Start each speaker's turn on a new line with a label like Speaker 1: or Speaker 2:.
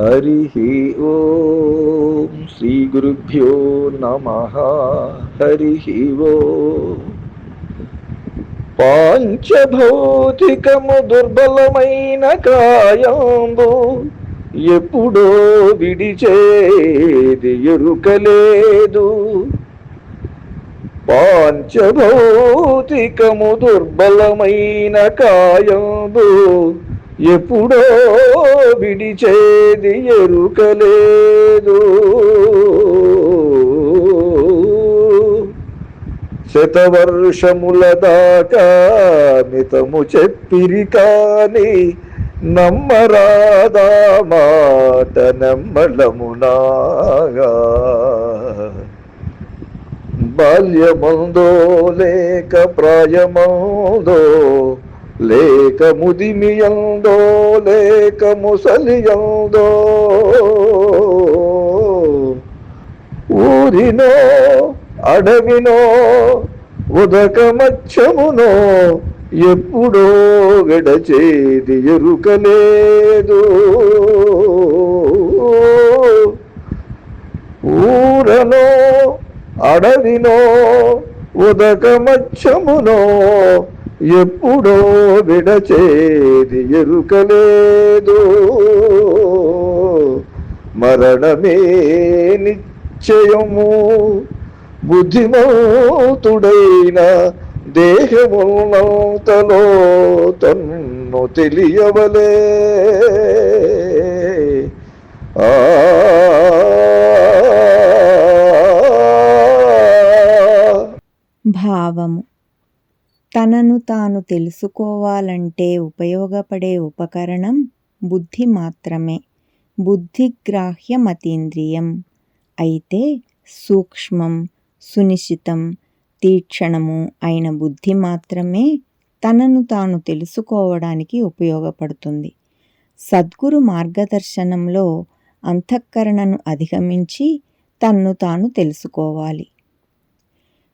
Speaker 1: హరి ఓం శ్రీ గురుభ్యో నమ. హరి ఓం. పాంచభౌతికము దుర్బలమైన కాయంబు ఎప్పుడో విడిచేది ఎరుకలేదు. పాంచభౌతికము దుర్బలమైన కాయంబు ఎప్పుడో విడిచేది ఎరుకలేదు. శతవర్షముల దాకా మితము చెప్పిరి కాని నమ్మరాదా మాట నమ్మలమునాగా బాల్యమందో లేక ప్రాయమందో లేక ముదిమియందో లేక ముసలియందో ఊరినో అడవినో ఉదక మచ్చమునో ఎప్పుడో విడచేది ఎరుకలేదు. ఊరనో అడవినో ఉదక మచ్చమునో ఎప్పుడో విడచేది ఎరుకలేదు. మరణమే నిశ్చయము. బుద్ధిమౌతుడైన దేహమున్నంతలో తన్ను తెలియవలే. ఆ
Speaker 2: భావము తనను తాను తెలుసుకోవాలంటే ఉపయోగపడే ఉపకరణం బుద్ధి మాత్రమే. బుద్ధిగ్రాహ్యమతీంద్రియం. అయితే సూక్ష్మం సునిశ్చితం తీక్షణము అయిన బుద్ధి మాత్రమే తనను తాను తెలుసుకోవడానికి ఉపయోగపడుతుంది. సద్గురు మార్గదర్శనంలో అంతఃకరణను అధిగమించి తన్ను తాను తెలుసుకోవాలి.